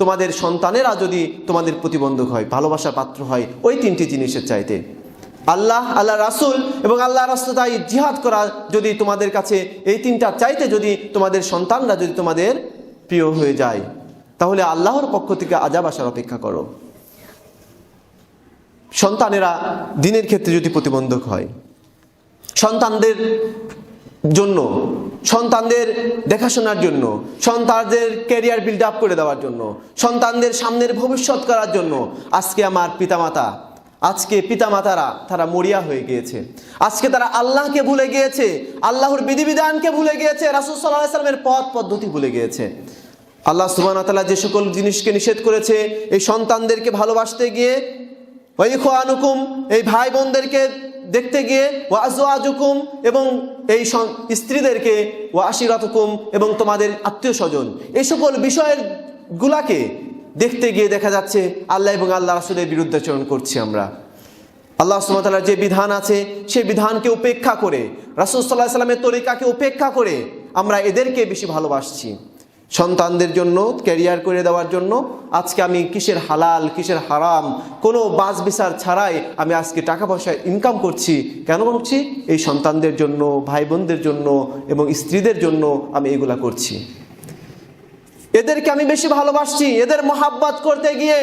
তোমাদের সন্তানেরা যদি তোমাদের প্রতিবন্ধক হয়, ভালোবাসার পাত্র হয়, ওই তিনটি জিনিসের চাইতে। আল্লাহ আল্লাহ রাসুল এবং আল্লাহ রাস্তায় জিহাদ করা যদি তোমাদের কাছে এই তিনটা চাইতে যদি তোমাদের সন্তানরা যদি তোমাদের প্রিয় হয়ে যায়, তাহলে আল্লাহর পক্ষ থেকে আজাব আসার অপেক্ষা করো। সন্তানেরা দিনের ক্ষেত্রে যদি প্রতিবন্ধক হয়, সন্তানদের জন্য সন্তানদের দেখাশোনার জন্য, সন্তানদের ক্যারিয়ার বিল্ড আপ করে দেওয়ার জন্য, সন্তানদের সামনের ভবিষ্যৎ করার জন্য আজকে আমার পিতামাতা, আজকে পিতামাতারা তারা মরিয়া হয়ে গিয়েছে। আজকে তারা আল্লাহকে ভুলে গিয়েছে, আল্লাহর বিধিবিধানকে ভুলে গিয়েছে, রাসুল সাল্লাহ পথ পদ্ধতি ভুলে গিয়েছে। আল্লাহ সুবান তালা যে সকল জিনিসকে নিষেধ করেছে, এই সন্তানদেরকে ভালোবাসতে গিয়ে ওই খোয়ানুকুম এই ভাই বোনদেরকে দেখতে গিয়ে ও আজুকুম এবং এই স্ত্রীদেরকে ও আশিরাতুকুম এবং তোমাদের আত্মীয় স্বজন এই সকল বিষয়ের গুলাকে দেখতে গিয়ে দেখা যাচ্ছে, আল্লাহ এবং আল্লাহ রাসুলের বিরুদ্ধাচরণ করছি আমরা। আল্লাহ সুমতালার যে বিধান আছে, সেই বিধানকে উপেক্ষা করে, রাসুল সাল্লাহ সাল্লামের তরিকাকে উপেক্ষা করে আমরা এদেরকে বেশি ভালোবাসছি। সন্তানদের জন্য ক্যারিয়ার করে দেওয়ার জন্য, আজকে আমি কিসের হালাল, কিসের হারাম, কোনো বাস বিচার ছাড়াই আমি আজকে টাকা পয়সা ইনকাম করছি। কেন করছি? এই সন্তানদের জন্য ভাই বোনদের জন্য এবং স্ত্রীদের জন্য আমি এগুলা করছি। এদেরকে আমি বেশি ভালোবাসছি। এদের মহাব্বাত করতে গিয়ে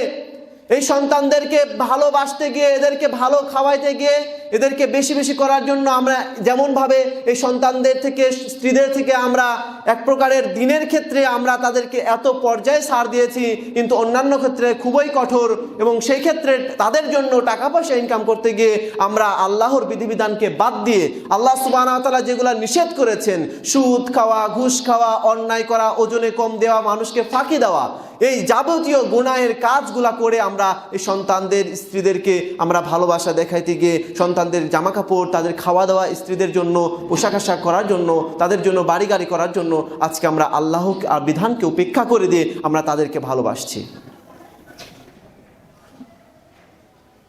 এই সন্তানদেরকে ভালোবাসতে গিয়ে, এদেরকে ভালো খাওয়াইতে গিয়ে, এদেরকে বেশি বেশি করার জন্য আমরা যেমনভাবে এই সন্তানদের থেকে, স্ত্রীদের থেকে আমরা এক প্রকারের দিনের ক্ষেত্রে আমরা তাদেরকে এত পর্যায়ে সার দিয়েছি, কিন্তু অন্যান্য ক্ষেত্রে খুবই কঠোর এবং সেই ক্ষেত্রে তাদের জন্য টাকা পয়সা ইনকাম করতে গিয়ে আমরা আল্লাহর বিধিবিধানকে বাদ দিয়ে, আল্লাহ সুবাহ তালা যেগুলো নিষেধ করেছেন, সুদ খাওয়া, ঘুষ খাওয়া, অন্যায় করা, ওজনে কম দেওয়া, মানুষকে ফাঁকি দেওয়া এই যাবতীয় গুনাহের কাজগুলা করে আমরা এই সন্তানদের, স্ত্রীদেরকে আমরা ভালোবাসা দেখাইতে গিয়ে সন্তানদের জামা কাপড় তাদের খাওয়া দাওয়া স্ত্রীদের জন্য পোশাক আশাক করার জন্য, তাদের জন্য বাড়ি গাড়ি করার জন্য আজকে আমরা আল্লাহ আর বিধানকে উপেক্ষা করে দিয়ে আমরা তাদেরকে ভালোবাসছি।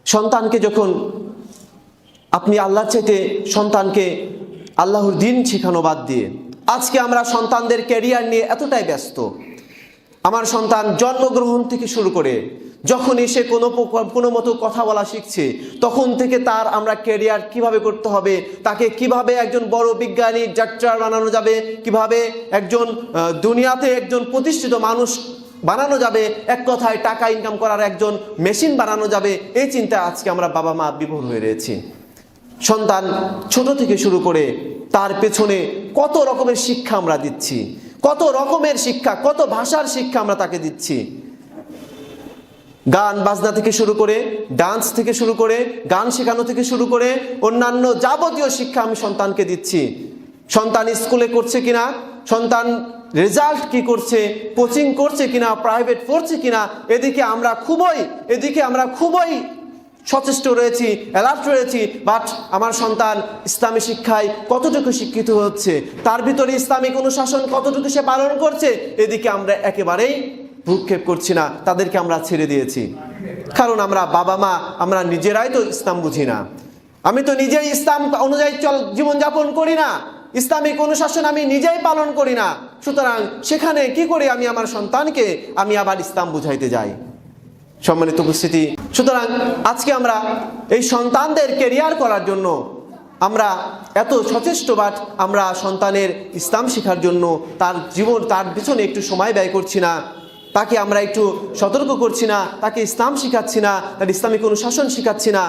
সন্তানকে যখন আপনি আল্লাহর চাইতে সন্তানকে আল্লাহর দিন শেখানো বাদ দিয়ে, আজকে আমরা সন্তানদের ক্যারিয়ার নিয়ে এতটাই ব্যস্ত। আমার সন্তান জন্মগ্রহণ থেকে শুরু করে যখনই সে কোনো কোনো মতো কথা বলা শিখছে, তখন থেকে তার আমরা ক্যারিয়ার কীভাবে করতে হবে, তাকে কীভাবে একজন বড় বিজ্ঞানী ডাক্তার বানানো যাবে, কীভাবে একজন দুনিয়াতে একজন প্রতিষ্ঠিত মানুষ বানানো যাবে, এক কথায় টাকা ইনকাম করার একজন মেশিন বানানো যাবে, এই চিন্তা আজকে আমরা বাবা মা বিভোর হয়ে রয়েছি। সন্তান ছোট থেকে শুরু করে তার পেছনে কত রকমের শিক্ষা আমরা দিচ্ছি কত রকমের শিক্ষা, কত ভাষার শিক্ষা আমরা তাকে দিচ্ছি। গান বাজনা থেকে শুরু করে, ডান্স থেকে শুরু করে, গান শেখানো থেকে শুরু করে, অন্যান্য যাবতীয় শিক্ষা আমি সন্তানকে দিচ্ছি। সন্তান স্কুলে করছে কিনা, সন্তান রেজাল্ট কি করছে কোচিং করছে কিনা প্রাইভেট পড়ছে কিনা, এদিকে আমরা খুবই, এদিকে আমরা খুবই সচেষ্ট রয়েছি অ্যালার্ট রয়েছি বাট আমার সন্তান ইসলামী শিক্ষায় কতটুকু শিক্ষিত হচ্ছে? তার ভিতরে ইসলামিক অনুশাসন কতটুকু সে পালন করছে? এদিকে আমরা একেবারেই ভূক্ষেপ করছি না, তাদেরকে আমরা ছেড়ে দিয়েছি। কারণ আমরা বাবা মা, আমরা নিজেরাই তো ইসলাম বুঝি না। আমি তো নিজেই ইসলাম অনুযায়ী চল, জীবনযাপন করি না। ইসলামিক অনুশাসন আমি নিজেই পালন করি না। সুতরাং সেখানে কি করে আমি আমার সন্তানকে, আমি আবার ইসলাম বুঝাইতে যাই। সম্মানিত উপস্থিতি। সুতরাং আজকে আমরা এই সন্তানদের কেরিয়ার করার জন্য আমরা এত সচেষ্ট বাট আমরা সন্তানের ইসলাম শেখার জন্য তার জীবন, তার পিছনে একটু সময় ব্যয় করছি না। তাকে আমরা একটু সতর্ক করছি না, তাকে ইসলাম শিখাচ্ছি না, তার ইসলামিক অনুশাসন শিখাচ্ছি না।